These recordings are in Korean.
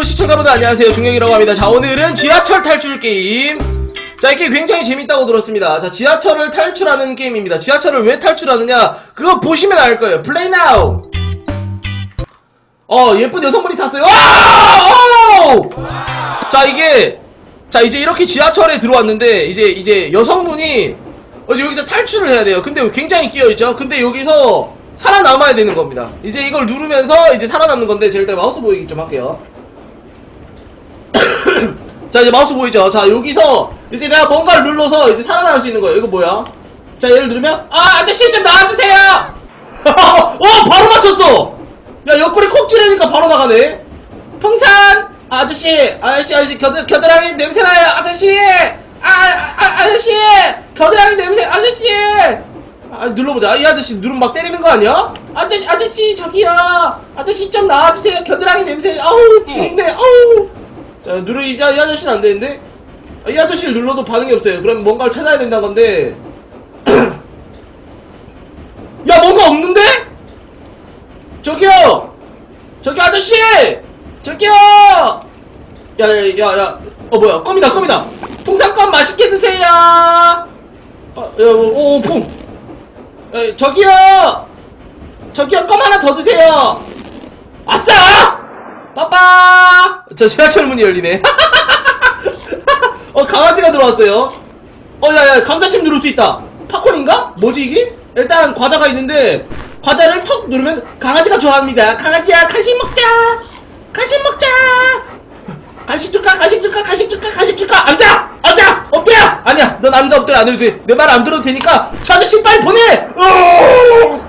유튜브 시청자분들 안녕하세요. 중영이라고 합니다. 자 오늘은 지하철 탈출 게임. 자 이게 굉장히 재밌다고 들었습니다. 자 지하철을 탈출하는 게임입니다. 지하철을 왜 탈출하느냐? 그거 보시면 알 거예요. 플레이 나우 어 예쁜 여성분이 탔어요. 와! 오! 자 이게 자 이제 이렇게 지하철에 들어왔는데 이제 이제 여성분이 어, 여기서 탈출을 해야 돼요. 근데 굉장히 끼어있죠? 근데 여기서 살아남아야 되는 겁니다. 이제 이걸 누르면서 이제 살아남는 건데 제가 일단 마우스 보이기 좀 할게요 자 이제 마우스 보이죠? 자 여기서 이제 내가 뭔가를 눌러서 이제 살아남을 수 있는 거예요. 이거 뭐야? 자 얘를 누르면 아 아저씨 좀 나와주세요! 어 바로 맞췄어! 야 옆구리 콕 찌르니까 바로 나가네. 풍산! 아저씨 아저씨 아저씨 겨드, 겨드랑이 냄새나요 아저씨! 아, 아 아저씨! 겨드랑이 냄새 아저씨! 아 눌러보자. 이 아저씨 누르면 막 때리는 거 아니야? 아저씨 아저씨 저기요. 아저씨 좀 나와주세요. 겨드랑이 냄새 아우 지린데 아우 자 누르 이, 아- 이 아저씨는 안 되는데? 아, 이 아저씨를 눌러도 반응이 없어요. 그럼 뭔가를 찾아야 된다는 건데. 야 뭔가 없는데? 저기요! 저기 아저씨! 저기요! 야야야야. 어 뭐야? 껌이다 껌이다. 풍선껌 맛있게 드세요. 어야오풍. 에, 저기요! 저기요 껌 하나 더 드세요. 아싸 빠빠! 저 지하철 문이 열리네. 어 강아지가 들어왔어요. 어 야 야 감자칩 누를 수 있다. 팝콘인가? 뭐지 이게? 일단 과자가 있는데 과자를 턱 누르면 강아지가 좋아합니다. 강아지야 간식 먹자! 간식 먹자! 간식 줄까? 간식 줄까? 간식 줄까? 간식 줄까? 앉아! 앉아! 엎드려! 아니야 넌 앉아 엎드려. 안 해도 돼 내 말 안 들어도 되니까 저 아저씨 빨리 보내! 으어!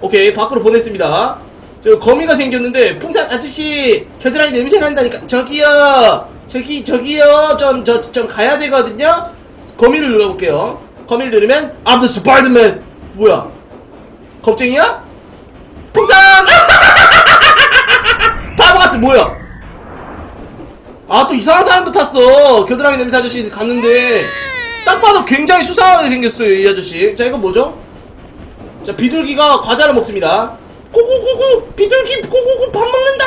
오케이 밖으로 보냈습니다 저 거미가 생겼는데 풍산 아저씨 겨드랑이 냄새 난다니까. 저기요! 저기 저기요! 좀 저 좀 가야 되거든요? 거미를 눌러볼게요. 거미를 누르면 I'm the Spider-Man. 뭐야? 겁쟁이야? 풍산! 바보같은 뭐야? 아 또 이상한 사람도 탔어. 겨드랑이 냄새 아저씨 갔는데. 딱 봐도 굉장히 수상하게 생겼어요 이 아저씨. 자 이건 뭐죠? 자 비둘기가 과자를 먹습니다 꾸꾸꾸꾸 비둘기 꾸꾸꾸 밥 먹는다!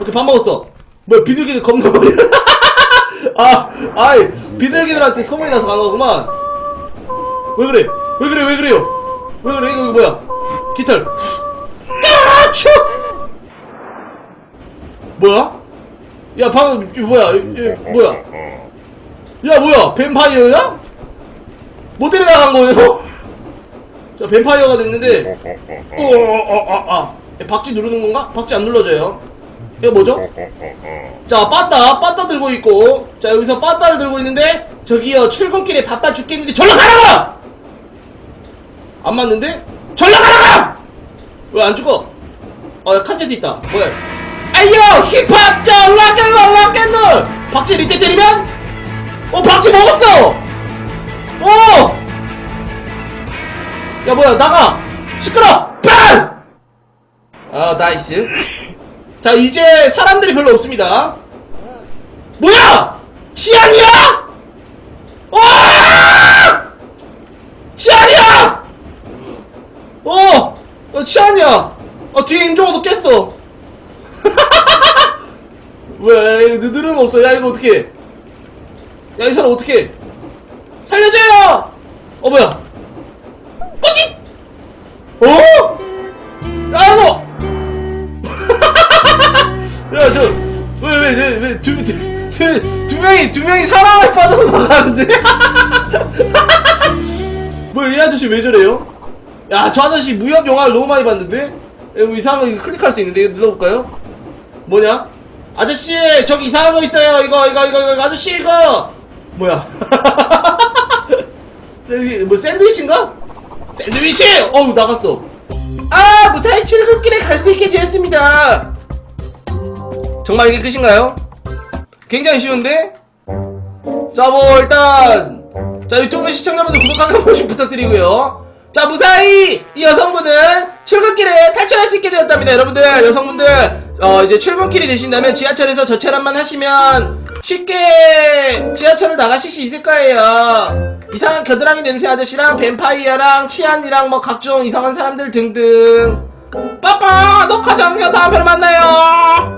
오케이 밥 먹었어. 뭐야 비둘기들 겁나 많이 아 아이 비둘기들한테 소문이 나서 간 거구만. 왜 그래? 왜 그래? 왜 그래요? 왜 그래? 이거, 이거 뭐야? 깃털. 까추! 뭐야? 야 방금 뭐야? 이거 뭐야? 야 뭐야? 뱀파이어야? 뭐 때문에 나간 거예요? 자 뱀파이어가 됐는데 어어어아 박쥐 누르는 건가? 박쥐 안 눌러져요 이거 뭐죠? 자 빠따 빠따 들고 있고 자 여기서 빠따를 들고 있는데 저기요 출근길에 바빠 죽겠는데 절로 가라고! 안 맞는데? 절로 가라고! 왜 안 죽어? 어 야, 카세트 있다 뭐야 아이요 힙합 저 락앤롤 락앤롤 박쥐 리때 때리면 어 박쥐 먹었어 어! 야 뭐야 나가! 시끄러! 빵! 아 나이스. 자 이제 사람들이 별로 없습니다. 뭐야! 치안이야? 와! 치안이야! 어! 어 치안이야. 어 뒤에 임종호도 깼어. 왜 느들은 없어? 야 이거 어떻게 야 이 사람 어떻게 살려줘요! 어 뭐야 야저왜왜왜두두 명이 두 명이 사랑에 빠져서 나가는데 뭐야 이 아저씨 왜 저래요? 야 저 아저씨 무협 영화를 너무 많이 봤는데 이상한 거 클릭할 수 있는데 이거 눌러볼까요? 뭐냐? 아저씨 저기 이상한 거 있어요 이거 이거 이거 이거 아저씨 이거 뭐야 뭐 샌드위치인가? 샌드위치! 어우 나갔어 아 무사히 출근길에 갈 수 있게 되었습니다 정말 이게 끝인가요? 굉장히 쉬운데? 자 뭐 일단 자 유튜브 시청자분들 구독하기 한 번씩 부탁드리고요. 자 무사히 이 여성분은 출근길에 탈출할 수 있게 되었답니다 여러분들. 여성분들 어 이제 출근길이 되신다면 지하철에서 저 체험만 하시면 쉽게 지하철을 나가실 수 있을 거예요. 이상한 겨드랑이 냄새 아저씨랑 뱀파이어랑 치안이랑 뭐 각종 이상한 사람들 등등. 빠빠! 녹화 정요 다음편에 만나요